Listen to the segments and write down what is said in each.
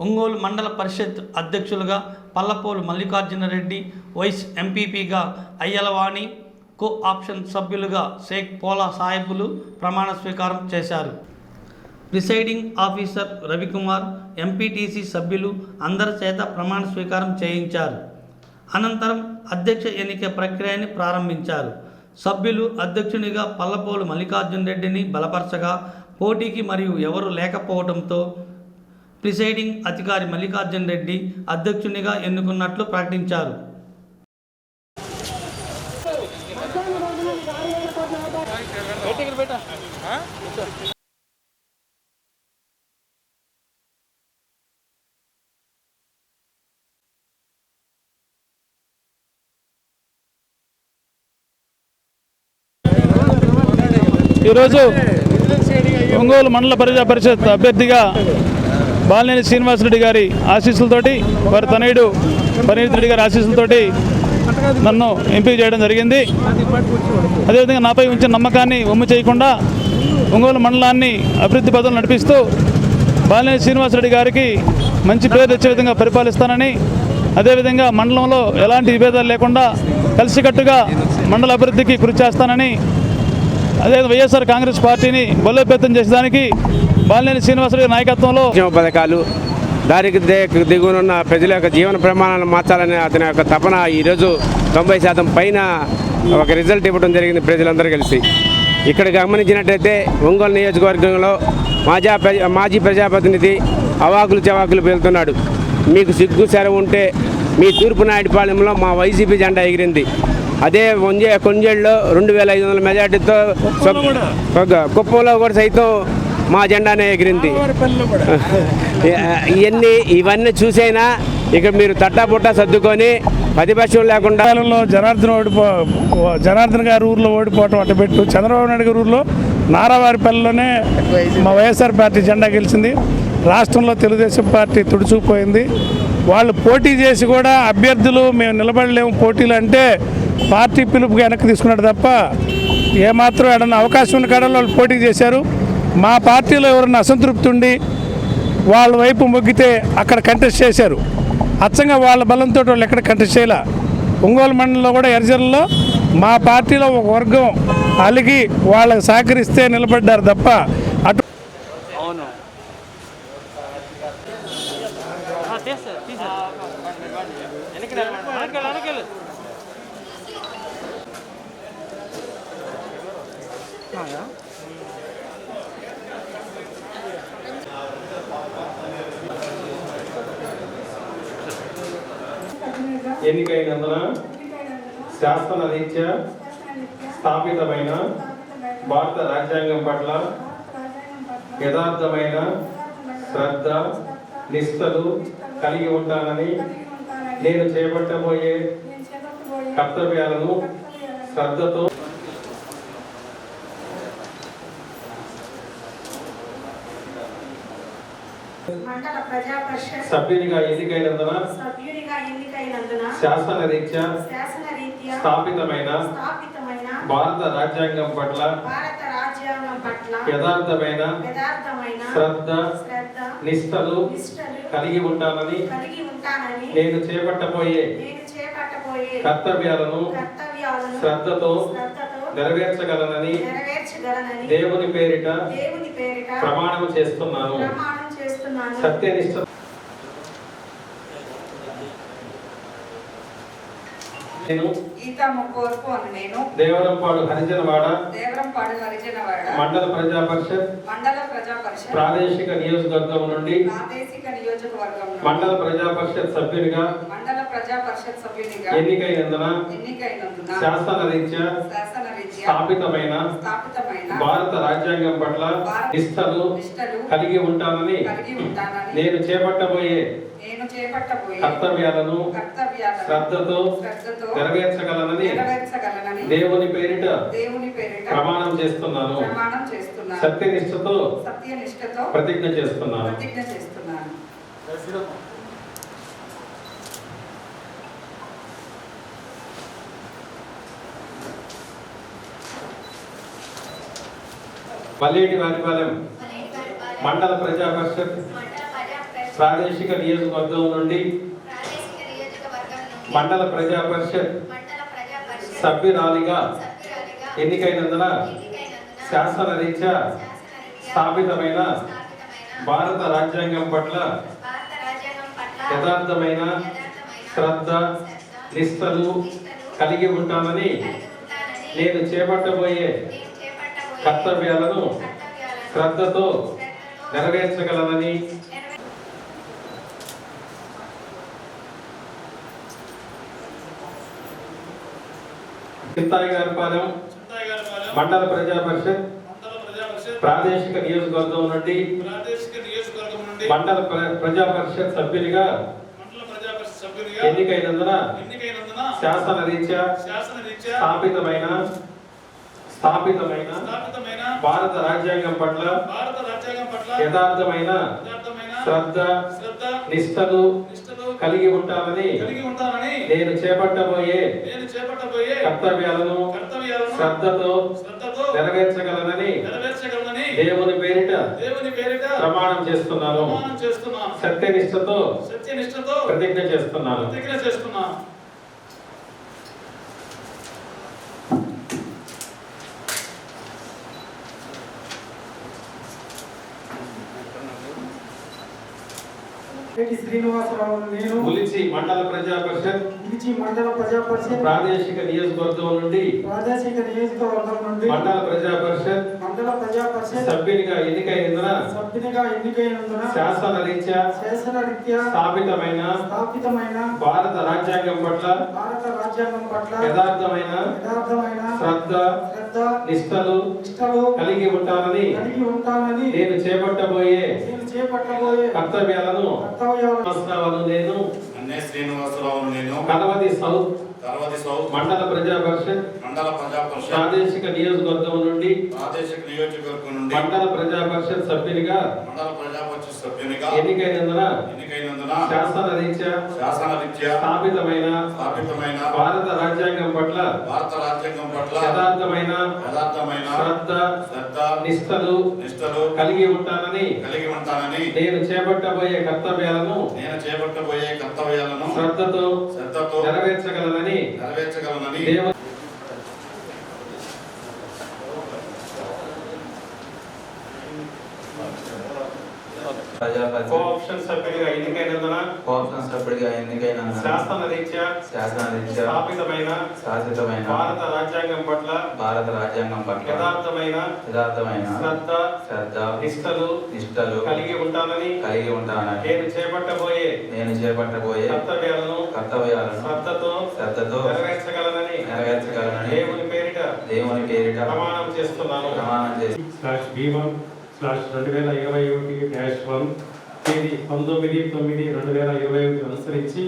ఒంగోలు మండల పరిషత్ అధ్యక్షులుగా పల్లపోలు మల్లికార్జునరెడ్డి వైస్ ఎంపీపీగా అయ్యలవాణి కో ఆప్షన్ సభ్యులుగా షేక్ పోలా సాహెబులు ప్రమాణ స్వీకారం చేశారు. ప్రిసైడింగ్ ఆఫీసర్ రవికుమార్ ఎంపీటీసీ సభ్యులు అందరి చేత ప్రమాణ స్వీకారం చేయించారు. అనంతరం అధ్యక్ష ఎన్నిక ప్రక్రియని ప్రారంభించారు. సభ్యులు అధ్యక్షునిగా పల్లపోలు మల్లికార్జున రెడ్డిని బలపరచగా పోటీకి మరియు ఎవరు లేకపోవడంతో ప్రిసైడింగ్ అధికారి మల్లికార్జున రెడ్డి అధ్యక్షునిగా ఎన్నుకున్నట్లు ప్రకటించారు. ఈరోజు ఒంగోలు మండల ప్రజా పరిషత్ అభ్యర్థిగా బాలినేని శ్రీనివాసరెడ్డి గారి ఆశీస్సులతోటి వారి తనయుడు పరిణీతి రెడ్డి గారి ఆశీస్సులతోటి నన్ను ఎంపిక చేయడం జరిగింది. అదేవిధంగా నాపై ఉంచిన నమ్మకాన్ని ఒమ్ము చేయకుండా ఒంగోలు మండలాన్ని అభివృద్ధి పదవులు నడిపిస్తూ బాలినేని శ్రీనివాసరెడ్డి గారికి మంచి పేరు తెచ్చే విధంగా పరిపాలిస్తానని అదేవిధంగా మండలంలో ఎలాంటి విభేదాలు లేకుండా కలిసికట్టుగా మండల అభివృద్ధికి కృషి చేస్తానని అదే వైఎస్ఆర్ కాంగ్రెస్ పార్టీని బలోపేతం చేసేదానికి బాలినేని శ్రీనివాసరెడ్డి నాయకత్వంలో పథకాలు దారికి దే- దిగువనున్న ప్రజల యొక్క జీవన ప్రమాణాలను మార్చాలనే అతని యొక్క తపన ఈరోజు తొంభై శాతం పైన ఒక రిజల్ట్ ఇవ్వడం జరిగింది ప్రజలందరూ కలిసి. ఇక్కడ గమనించినట్టయితే ఒంగోలు నియోజకవర్గంలో మాజా ప్రజా మాజీ ప్రజాప్రతినిధి అవాకులు చవాకులు పేలుతున్నాడు. మీకు సిగ్గు సెలవు ఉంటే మీ తూర్పు నాయుడుపాలెంలో మా వైసీపీ జెండా ఎగిరింది. అదే వంజే కొంజేళ్ళలో రెండు వేల ఐదు వందల మెజార్టీతో కుప్పంలో కూడా సైతం మా జెండానే ఎగిరింది. ఇవన్నీ ఇవన్నీ చూసైనా ఇక మీరు తట్టా పుట్టా సర్దుకొని ప్రతిపక్షం లేకుండా జనార్దన్ ఓడిపో జనార్దన్ గారి ఊర్లో ఓడిపోవటం అట్టబెట్టు చంద్రబాబు నాయుడు గారి ఊర్లో నారావారిపల్లిలోనే మా వైఎస్ఆర్ పార్టీ జెండా గెలిచింది. రాష్ట్రంలో తెలుగుదేశం పార్టీ తుడుచుకుపోయింది. వాళ్ళు పోటీ చేసి కూడా అభ్యర్థులు మేము నిలబడలేము పోటీలు అంటే పార్టీ పిలుపుగా వెనక్కి తీసుకున్నాడు తప్ప ఏమాత్రం ఏడన్నా అవకాశం ఉన్న కాడలో వాళ్ళు పోటీ చేశారు. మా పార్టీలో ఎవరన్నా అసంతృప్తి ఉండి వాళ్ళ వైపు మొగ్గితే అక్కడ కంటెస్ట్ చేశారు. అచ్చంగా వాళ్ళ బలంతో వాళ్ళు ఎక్కడ కంటెస్ట్ చేయలే? ఒంగోలు మండలంలో కూడా ఎర్జర్లలో మా పార్టీలో ఒక వర్గం అలిగి వాళ్ళకి సహకరిస్తే నిలబడ్డారు తప్ప అటు ఎన్నికైనందున శాసన రీత్యా స్థాపితమైన భారత రాజ్యాంగం పట్ల యథార్థమైన శ్రద్ధ నిష్ఠలు కలిగి ఉంటానని నేను చేపట్టబోయే కర్తవ్యాలను శ్రద్ధతో మండల ప్రజా పరిషత్ సభ్యునిగా ఎన్నికైనందున శాసన రీత్యా స్థాపితమైన భారత రాజ్యాంగం పట్ల యథార్థమైన శ్రద్ధ నిష్ఠలు కలిగి ఉంటానని నేను చేపట్టబోయే కర్తవ్యాలను శ్రద్ధతో నెరవేర్చగలనని దేవుని పేరిట ప్రమాణం చేస్తున్నాను. సత్యనిష్ట. నేను దేవరంపాడు హరిజనవాడ. దేవరంపాడు హరిజనవాడ. మండల ప్రజా పరిషత్ మండల ప్రజా పరిషత్ ప్రాదేశిక నియోజకవర్గం నుండి. ప్రాదేశిక నియోజకవర్గం నుండి. మండల ప్రజా పరిషత్ సభ్యునిగా. మండల ప్రజా పరిషత్ సభ్యునిగా. ఎన్నికైనందున. ఎన్నికైనందున. శాసన రీత్యా శాసన స్థాపితమైన స్థాపితమైన భారత రాజ్యాంగం పట్ల నిష్ఠలు కలిగి ఉంటానని కలిగి ఉంటానని నేను చేపట్టబోయే కర్తవ్యాలను కర్తవ్యాలను శ్రద్ధతో శ్రద్ధతో నెరవేర్చగలనని దేవుని పేరిట దేవుని పేరిట ప్రమాణం చేస్తున్నాను. ప్రమాణం చేస్తున్నాను. సత్యనిష్టతో సత్యనిష్టతో ప్రతిజ్ఞ చేస్తున్నాను. పల్లేటి వారిపాలెం. మండల ప్రజా పరిషత్ ప్రాదేశిక నియోజకవర్గం నుండి మండల ప్రజా పరిషత్ సభ్యురాలిగా ఎన్నికైనందున శాసనరీత్యా స్థాపితమైన భారత రాజ్యాంగం పట్ల యథార్థమైన శ్రద్ధ నిష్టలు కలిగి ఉంటానని చేపట్టబోయే నేను చేపట్టబోయే కర్తవ్యాలను శ్రద్ధతో శ్రద్ధతో నెరవేర్చగలనని నెరవే- చింతాయి గారిపాలెం మండల ప్రజా పరిషత్ ప్రాదేశిక నియోజకవర్గం నుండి మండల ప్ర- ప్రజా పరిషత్ సభ్యునిగా ఎన్నికైనందున శాసనరీత్యా శాసనరీత్యా స్థాపితమైన స్థాపితమైన స్థాపితమైన భారత రాజ్యాంగం పట్ల భారత రాజ్యాంగం పట్ల యథార్థమైన శ్రద్ధ శ్రద్ధ నిష్టలు కలిగి ఉంటానని కలిగి ఉంటానని నేను చేపట్టబోయే నేను చేపట్టబోయే కర్తవ్యాలను కర్తవ్యాలను శ్రద్ధతో శ్రద్ధతో నెరవేర్చగలనని నెరవేర్చగలనని దేవుని పేరిట దేవుని పేరిట ప్రమాణం చేస్తున్నాను. ప్రమాణం చేస్తున్నాను. సత్యనిష్టతో సత్యనిష్టతో ప్రతిజ్ఞ చేస్తున్నాను. ప్రతిజ్ఞ చేస్తున్నాను. శ్రీనివాసరావు నేను. ఉలిచి మండల ప్రజా పరిషత్ ఇడిచి మండల ప్రజా పరిషత్ ప్రాదేశిక నియోజకవర్గం నుండి ప్రాదేశిక నియోజకవర్గం నుండి మండల ప్రజా పరిషత్ మండల ప్రజా పరిషత్ సభ్యునిగా ఎన్నికైనందున సభ్యునిగా ఎన్నికైనందున శాసనరీత్యా శాసనరీత్యా స్థాపితమైన స్థాపితమైన భారత రాజ్యాంగం పట్ల భారత రాజ్యాంగం పట్ల యథార్థమైన యథార్థమైన శ్రద్ధ శ్రద్ధ నిష్టలు నిష్టలు కలిగి ఉంటానని కలిగి ఉంటానని నేను చేపట్టబోయే నేను చేపట్టబోయే కర్తవ్యాలను కర్తవ్యాలను నేను. శ్రీనివాసరావు నేను. కలవది సౌత్. సౌత్. మండల ప్రజా పరిషత్. మండల ప్రజా పరిషత్. ప్రాదేశిక నియోజకవర్గం నుండి. ప్రాదేశిక నియోజకవర్గం నుండి. మండల ప్రజా పరిషత్ సభ్యునిగా. మండల ప్రజా పరిషత్ సభ్యునిగా. ఎన్నికైనందున. ఎన్నికైనందున. శాసనరీత్యా. శాసనరీత్యా. స్థాపితమైన. స్థాపితమైన. భారత రాజ్యాంగం పట్ల. భారత రాజ్యాంగం పట్ల. యథార్థమైన. యథార్థమైన. శ్రద్ధ. శ్రద్ధ. నిష్టలు. నిష్టలు. కలిగి ఉంటానని. కలిగి ఉంటానని. నేను చేపట్టబోయే కర్తవ్యాలను. నేను చేపట్టబోయే కర్తవ్యాలను శ్రద్ధతో శ్రద్ధతో నెరవేర్చగలనని నెరవేర్చగలనని కోఆప్షన్ సభ్యుడిగా ఎన్నికైనందున? స్థాపితమైన? శాసితమైన భారత రాజ్యాంగం పట్ల? భారత రాజ్యాంగం పట్ల. యథార్థమైన? యథార్థమైన. శ్రద్ధ? శ్రద్ధ. నిష్టలు? నిష్టలు. కలిగి ఉంటానని? కలిగి ఉంటానని. నేను చేపట్టబోయే? నేను చేపట్టబోయే కర్తవ్యాలను? కర్తవ్యాలను. శ్రద్ధతో? శ్రద్ధతో నెరవేర్చగలనని? నెరవేర్చగలనని. దేవుని పేరిట దేవుని పేరిట ప్రమాణం చేస్తున్నాను. ప్రమాణం చేసి స్లాష్ బి వన్ స్లాష్ రెండు వేల ఇరవై ఒకటి డాష్ వన్ తేదీ పంతొమ్మిది తొమ్మిది రెండు వేల ఇరవై ఒకటి అనుసరించి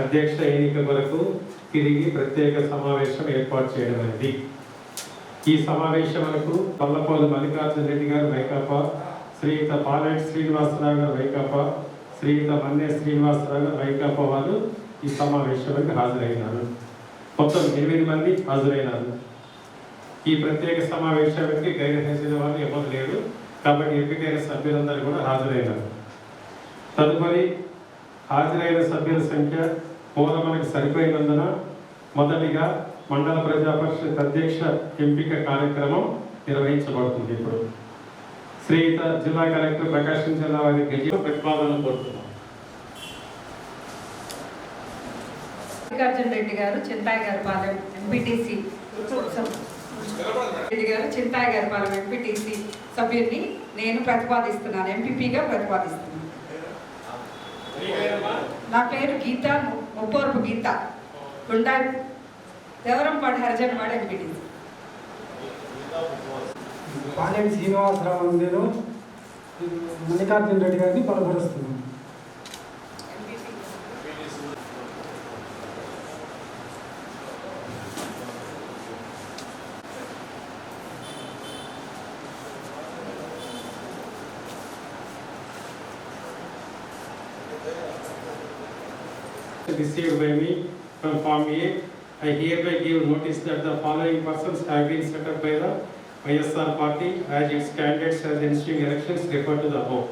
అధ్యక్ష ఎన్నిక కొరకు తిరిగి ప్రత్యేక సమావేశం ఏర్పాటు చేయడం అనేది. ఈ సమావేశములకు పల్లపోలు మల్లికార్జున రెడ్డి గారు వైకాపా శ్రీయుత పాలెట్ శ్రీనివాసరావు గారు వైకాపా శ్రీయుత మన్నే శ్రీనివాసరావు గారు వైకాపా వారు ఈ సమావేశానికి హాజరైనారు. మొత్తం ఎనిమిది మంది హాజరైనారు. ఈ ప్రత్యేక సమావేశానికి గైర్ హాజరైన వారు ఎవరు లేరు. కాబట్టి ఎంపికైన సభ్యులందరూ కూడా హాజరైనారు. తదుపరి హాజరైన సభ్యుల సంఖ్య మూల మనకు సరిపోయినందున మొదటిగా మండల ప్రజా పరిషత్ అధ్యక్ష ఎంపిక కార్యక్రమం నిర్వహించబడుతుంది ఇప్పుడు. శ్రీయుత జిల్లా కలెక్టర్ ప్రకాశం జిల్లా వారి గజ ప్రతిపాదన కోరుతున్నాం. మల్లికార్జున రెడ్డి గారు చింతాయి గారు పాలెం ఎంపీటీసీ రెడ్డి గారు చింతాయి గారి పాలెం ఎంపీటీసీ సభ్యుడిని నేను ప్రతిపాదిస్తున్నాను ఎంపీపీగా ప్రతిపాదిస్తున్నాను. నా పేరు గీత ముప్పవరపు గీత. గుండా దేవరంపాడు హరిజన్వాడ ఎంపీటీసీ. పాలెం శ్రీనివాసరావు నేను మల్లికార్జున రెడ్డి గారిని బలపరుస్తున్నాను received by me from Form A, I hereby give notice that the following persons have been set up by the YSR party as its candidates as ensuing elections referred to the above.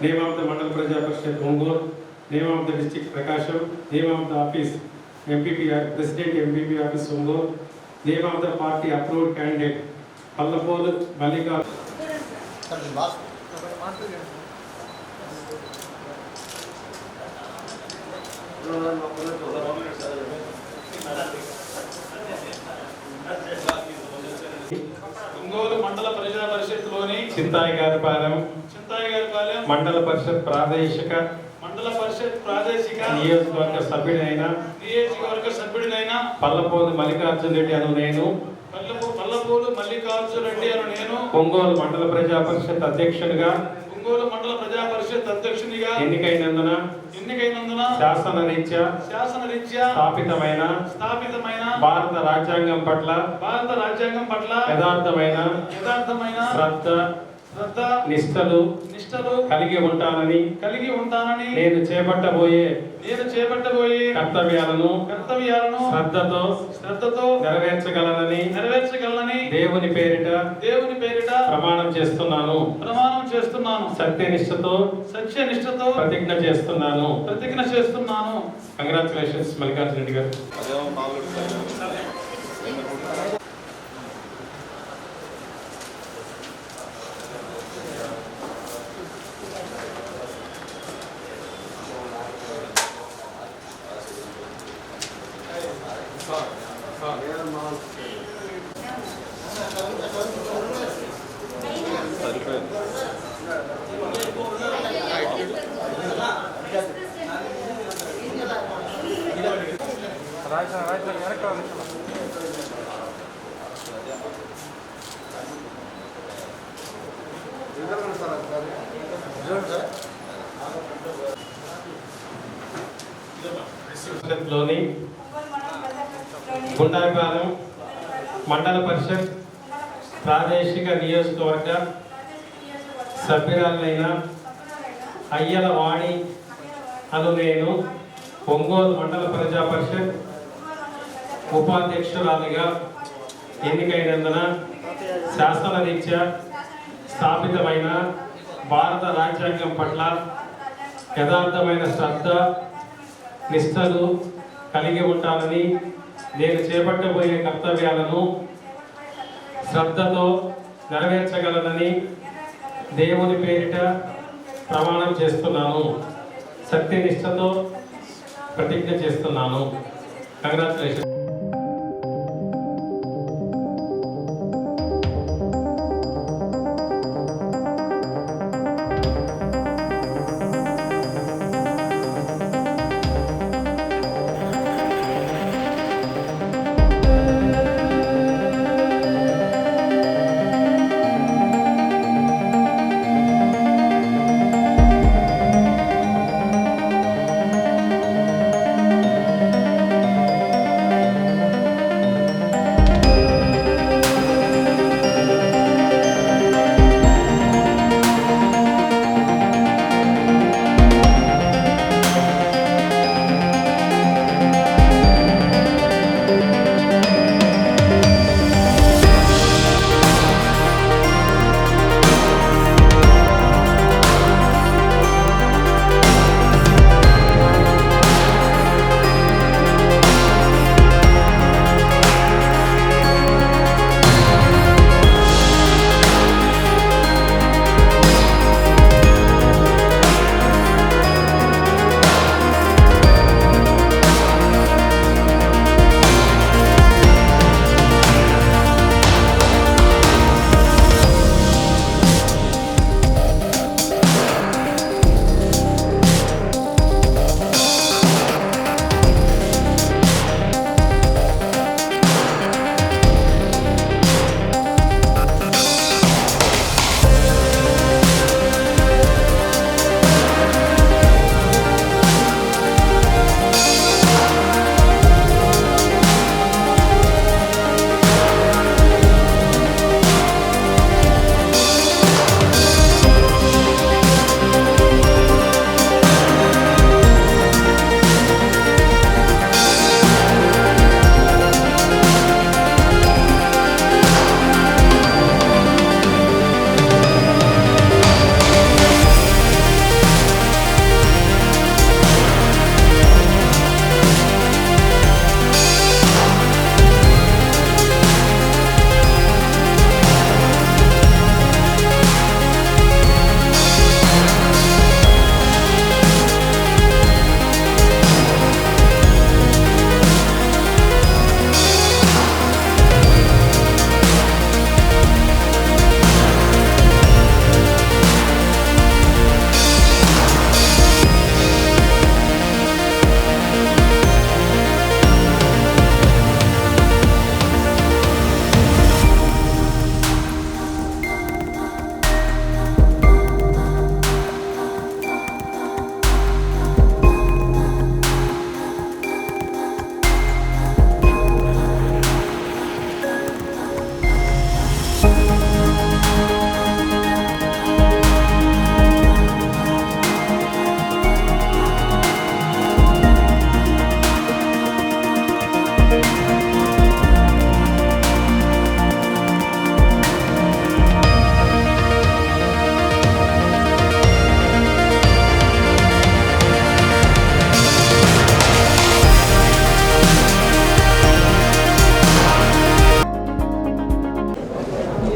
Name of the Mandal Praja Parishad Ongor, name of the district Prakasham, name of the office MPP, President MPP office Ongor, name of the party approved candidate Pallapol Malika. Ongole మండల ప్రజా పరిషత్లోని చింతాయి గారిపాలెం చింతాయి గారి పాలెం మండల పరిషత్ ప్రాదేశిక మండల పరిషత్ ప్రాదేశిక నియోజకవర్గ సభ్యుడైన నియోజకవర్గ సభ్యుడినైన పల్లపోలు మల్లికార్జున రెడ్డి అను నేను. పల్లపు పల్లపూలు మల్లికార్జున రెడ్డి అను నేను. ఒంగోలు మండల ప్రజా పరిషత్ అధ్యక్షుడిగా ఒంగోలు మండల ప్రజా పరిషత్ అధ్యక్షునిగా ఎన్నికైనందున ఎన్నికైనందున శాసన రీత్యా శాసనరీత్యా స్థాపితమైన స్థాపితమైన భారత రాజ్యాంగం పట్ల భారత రాజ్యాంగం పట్ల యథార్థమైన యథార్థమైన శ్రద్ధ శ్రద్ధ నిష్ఠలు కలిగి ఉంటానని కలిగి ఉంటానని నేను చేపట్టబోయే నేను చేపట్టబోయే కర్తవ్యాలను కర్తవ్యాలను శ్రద్ధతో శ్రద్ధతో నెరవేర్చగలనని నెరవేర్చగలనని దేవుని పేరిట దేవుని పేరిట ప్రమాణం చేస్తున్నాను. ప్రమాణం చేస్తున్నాను. సత్యనిష్టతో సత్యనిష్టతో ప్రతిజ్ఞ చేస్తున్నాను. ప్రతిజ్ఞ చేస్తున్నాను. కంగ్రాచులేషన్స్ మల్లికార్జున రెడ్డి గారు. లోని గుండాపాలెం మండల పరిషత్ ప్రాదేశిక నియోజకవర్గ సభ్యురాలైన అయ్యల వాణి అను నేను ఒంగోలు మండల ప్రజా పరిషత్ ఉపాధ్యక్షురాలిగా ఎన్నికైనందున శాసన రీత్యా స్థాపితమైన భారత రాజ్యాంగం పట్ల యథార్థమైన శ్రద్ధ నిష్ఠలు కలిగి ఉంటానని నేను చేపట్టబోయే కర్తవ్యాలను శ్రద్ధతో నెరవేర్చగలనని దేవుని పేరిట ప్రమాణం చేస్తున్నాను. సత్యనిష్టతో ప్రతిజ్ఞ చేస్తున్నాను. కంగ్రాచులేషన్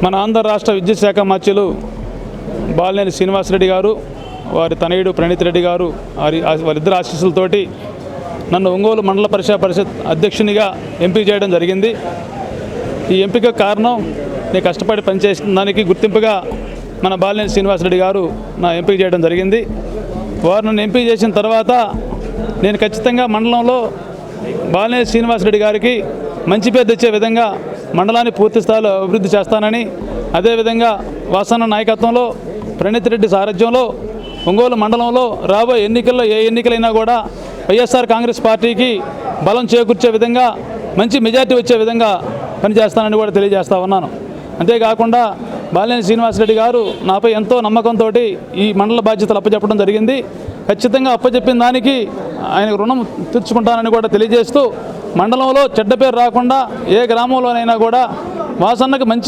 మన ఆంధ్ర రాష్ట్ర విద్యుత్ శాఖ మార్చులు బాలినేని శ్రీనివాసరెడ్డి గారు వారి తనయుడు ప్రణీత్ రెడ్డి గారు వారి వారిద్దరు ఆశీస్సులతోటి నన్ను ఒంగోలు మండల పరిషత్ పరిషత్ అధ్యక్షునిగా ఎంపిక చేయడం జరిగింది. ఈ ఎంపిక కారణం నేను కష్టపడి పనిచేసిన దానికి గుర్తింపుగా మన బాలినేని శ్రీనివాసరెడ్డి గారు నా ఎంపిక చేయడం జరిగింది. వారు నన్ను ఎంపిక చేసిన తర్వాత నేను ఖచ్చితంగా మండలంలో బాలినేని శ్రీనివాసరెడ్డి గారికి మంచి పేరు తెచ్చే విధంగా మండలాన్ని పూర్తి స్థాయిలో అభివృద్ధి చేస్తానని అదేవిధంగా వాసన నాయకత్వంలో ప్రణీత్ రెడ్డి సారథ్యంలో ఒంగోలు మండలంలో రాబోయే ఎన్నికల్లో ఏ ఎన్నికలైనా కూడా వైఎస్ఆర్ కాంగ్రెస్ పార్టీకి బలం చేకూర్చే విధంగా మంచి మెజార్టీ వచ్చే విధంగా పనిచేస్తానని కూడా తెలియజేస్తా ఉన్నాను. అంతేకాకుండా బాలినేని శ్రీనివాసరెడ్డి గారు నాపై ఎంతో నమ్మకంతో ఈ మండల బాధ్యతలు అప్పచెప్పడం జరిగింది. ఖచ్చితంగా అప్పచెప్పిన దానికి ఆయన రుణం తీర్చుకుంటానని కూడా తెలియజేస్తూ మండలంలో చెడ్డ పేరు రాకుండా ఏ గ్రామంలోనైనా కూడా వాసన్నకు మంచి